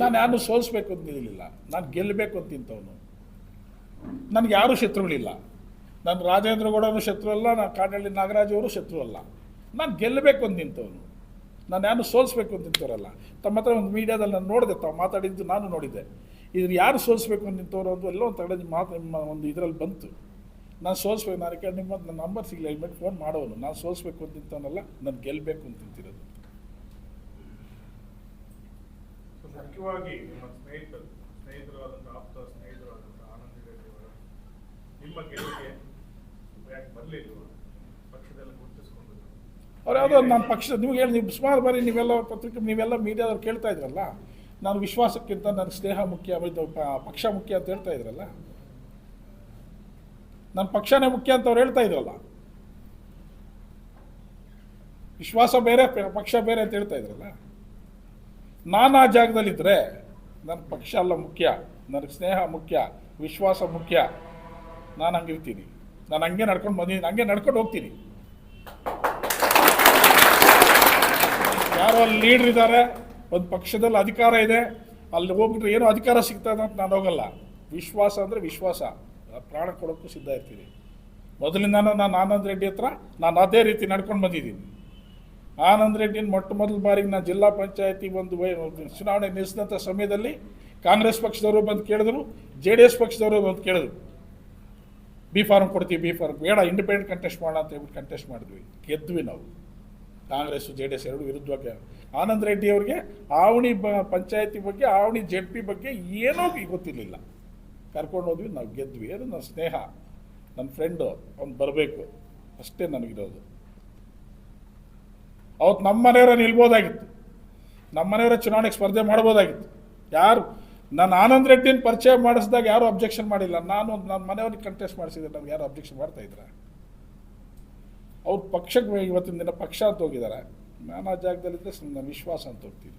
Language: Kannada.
ನಾನು ಯಾರನ್ನು ಸೋಲಿಸ್ಬೇಕು ಅಂತ ನಿಲ್ಲ ನಾನು ಗೆಲ್ಲಬೇಕು ಅಂತ ನಿಂತವನು. ನನಗೆ ಯಾರು ಶತ್ರುಗಳಿಲ್ಲ. ನಾನು ರಾಜೇಂದ್ರ ಗೌಡನು ಶತ್ರು ಅಲ್ಲ, ನಾನು ಕಾಡಳ್ಳಿ ನಾಗರಾಜ್ ಅವರು ಶತ್ರು ಅಲ್ಲ. ನಾನು ಗೆಲ್ಲಬೇಕು ಅಂತ ನಿಂತವನು. ನಾನು ಯಾರು ಸೋಲಿಸ್ಬೇಕು ಅಂತ ನಿಂತವರಲ್ಲ. ತಮ್ಮ ಹತ್ರ ಒಂದು ಮೀಡಿಯಾದಲ್ಲಿ ನಾನು ನೋಡಿದೆ, ತಾವು ಮಾತಾಡಿದ್ದು ನಾನು ನೋಡಿದ್ದೆ. ಇದ್ರ ಯಾರು ಸೋಲಿಸ್ಬೇಕು ಅಂತ ನಿಂತವರು ಅಂತ ಎಲ್ಲೋ ಒಂದು ತಗಡೆ ಮಾತು ನಿಮ್ಮ ಒಂದು ಇದರಲ್ಲಿ ಬಂತು. ನಾನು ಸೋಲಿಸ್ಬೇಕು, ನಾನು ಕೇಳಿ ನಿಮ್ಮ ನನ್ನ ನಂಬರ್ ಸಿಗಲಿಲ್ಲ ಹೆಲ್ಮೆಟ್ ಫೋನ್ ಮಾಡೋನು ನಾನು ಸೋಲಿಸ್ಬೇಕು ಅಂತ ನಿಂತವನಲ್ಲ, ನಾನು ಗೆಲ್ಲಬೇಕು ಅಂತ ನಿಂತಿರೋದು. ಮುಖ್ಯವಾಗಿ ನಿಮ್ಮ ಸ್ನೇಹಿತರು ಸ್ನೇಹಿತರಾದಂಥ ಆಪ್ತ ಸ್ನೇಹಿತರಾದಂಥ ಆನಂದ್ ರೆಡ್ಡಿ ಅವರ ನಿಮ್ಮ ಗೆಲುವಿಗೆ ಯಾಕೆ ಬರಲಿಲ್ಲ ಪಕ್ಷದಲ್ಲಿ ಗುರುತಿಸ್ಕೊಂಡು ಅವ್ರು ಯಾವುದೋ ನನ್ನ ಪಕ್ಷ ನಿಮ್ಗೆ ಹೇಳಿ, ನೀವು ಸುಮಾರು ಬಾರಿ ನೀವೆಲ್ಲ ಪತ್ರಿಕೆ ನೀವೆಲ್ಲ ಮೀಡಿಯಾದವ್ರು ಕೇಳ್ತಾ ಇದ್ರಲ್ಲ? ನಾನು ವಿಶ್ವಾಸಕ್ಕಿಂತ ನನ್ನ ಸ್ನೇಹ ಮುಖ್ಯ ಪಕ್ಷ ಮುಖ್ಯ ಅಂತ ಹೇಳ್ತಾ ಇದ್ರಲ್ಲ? ನನ್ನ ಪಕ್ಷನೇ ಮುಖ್ಯ ಅಂತ ಅವ್ರು ಹೇಳ್ತಾ ಇದ್ರಲ್ಲ? ವಿಶ್ವಾಸ ಬೇರೆ, ಪಕ್ಷ ಬೇರೆ ಅಂತ ಹೇಳ್ತಾ ಇದ್ರಲ್ಲ? ನಾನು ಆ ಜಾಗದಲ್ಲಿದ್ದರೆ ನನ್ನ ಪಕ್ಷ ಅಲ್ಲ ಮುಖ್ಯ, ನನಗೆ ಸ್ನೇಹ ಮುಖ್ಯ, ವಿಶ್ವಾಸ ಮುಖ್ಯ. ನಾನು ಹಂಗಿರ್ತೀನಿ ನಾನು ಹಂಗೆ ನಡ್ಕೊಂಡು ಬಂದಿದ್ದೀನಿ ಹಂಗೆ ನಡ್ಕೊಂಡು ಹೋಗ್ತೀನಿ. ಯಾರೋ ಅಲ್ಲಿ ಲೀಡ್ರ್ ಇದ್ದಾರೆ ಒಂದು ಪಕ್ಷದಲ್ಲಿ ಅಧಿಕಾರ ಇದೆ, ಅಲ್ಲಿ ಹೋಗ್ಬಿಟ್ರೆ ಏನೋ ಅಧಿಕಾರ ಸಿಗ್ತದೆ ಅಂತ ನಾನು ಹೋಗಲ್ಲ. ವಿಶ್ವಾಸ ಅಂದರೆ ವಿಶ್ವಾಸ. ಪ್ರಾಣ ಕೊಡೋಕ್ಕೂ ಸಿದ್ಧ ಇರ್ತೀನಿ. ಮೊದಲಿಂದಾನು ನಾನು ಆನಂದ್ ರೆಡ್ಡಿ ಹತ್ರ ನಾನು ಅದೇ ರೀತಿ ನಡ್ಕೊಂಡು ಬಂದಿದ್ದೀನಿ. ಆನಂದ್ ರೆಡ್ಡಿನ ಮೊಟ್ಟ ಮೊದಲ ಬಾರಿಗೆ ನಾನು ಜಿಲ್ಲಾ ಪಂಚಾಯತಿ ಒಂದು ಚುನಾವಣೆ ನಿಲ್ಲಿಸಿದಂಥ ಸಮಯದಲ್ಲಿ ಕಾಂಗ್ರೆಸ್ ಪಕ್ಷದವರು ಬಂದು ಕೇಳಿದ್ರು, ಜೆ ಡಿ ಎಸ್ ಪಕ್ಷದವರು ಬಂದು ಕೇಳಿದ್ರು. ಬಿ ಫಾರ್ಮ್ ಕೊಡ್ತೀವಿ, ಬಿ ಫಾರ್ಮ್ ಬೇಡ ಇಂಡಿಪೆಂಡೆಂಟ್ ಕಂಟೆಸ್ಟ್ ಮಾಡೋಣ ಅಂತ ಹೇಳ್ಬಿಟ್ಟು ಕಂಟೆಸ್ಟ್ ಮಾಡಿದ್ವಿ. ಗೆದ್ವಿ ನಾವು. ಕಾಂಗ್ರೆಸ್, ಜೆ ಡಿ ಎಸ್ ಎರಡು ವಿರುದ್ಧವಾಗಿ ಆನಂದ್ ರೆಡ್ಡಿ ಅವ್ರಿಗೆ ಆವಣಿ ಬ ಪಂಚಾಯತಿ ಬಗ್ಗೆ, ಆವಣಿ ಜೆಡ್ ಪಿ ಬಗ್ಗೆ ಏನೋ ಗೊತ್ತಿರಲಿಲ್ಲ. ಕರ್ಕೊಂಡು ಹೋದ್ವಿ, ನಾವು ಗೆದ್ವಿ. ಅದು ನನ್ನ ಸ್ನೇಹ ನನ್ನ ಫ್ರೆಂಡು ಅವ್ನು ಬರಬೇಕು. ಅಷ್ಟೇ ನನಗಿರೋದು. ಅವತ್ತು ನಮ್ಮ ಮನೆಯವರ ನಿಲ್ಬೋದಾಗಿತ್ತು. ನಮ್ಮ ಮನೆಯವರ ಚುನಾವಣೆಗೆ ಸ್ಪರ್ಧೆ ಮಾಡ್ಬೋದಾಗಿತ್ತು. ಯಾರು, ನಾನು ಆನಂದ್ ರೆಡ್ಡಿನ ಪರಿಚಯ ಮಾಡಿಸಿದಾಗ ಯಾರು ಅಬ್ಜೆಕ್ಷನ್ ಮಾಡಿಲ್ಲ. ನಾನು ನನ್ನ ಮನೆಯವ್ರಿಗೆ ಕಂಟೆಸ್ಟ್ ಮಾಡಿಸಿದ್ರೆ ನಮ್ಗೆ ಯಾರು ಅಬ್ಜೆಕ್ಷನ್ ಮಾಡ್ತಾ ಇದ್ರ? ಅವ್ರ ಪಕ್ಷಕ್ಕೆ ಇವತ್ತಿನ ದಿನ ಪಕ್ಷ ಅಂತ ಹೋಗಿದ್ದಾರೆ. ನಾನು ಆ ಜಾಗದಲ್ಲಿದ್ದರೆ ನನ್ನ ವಿಶ್ವಾಸ ಅಂತ ಹೋಗ್ತೀನಿ.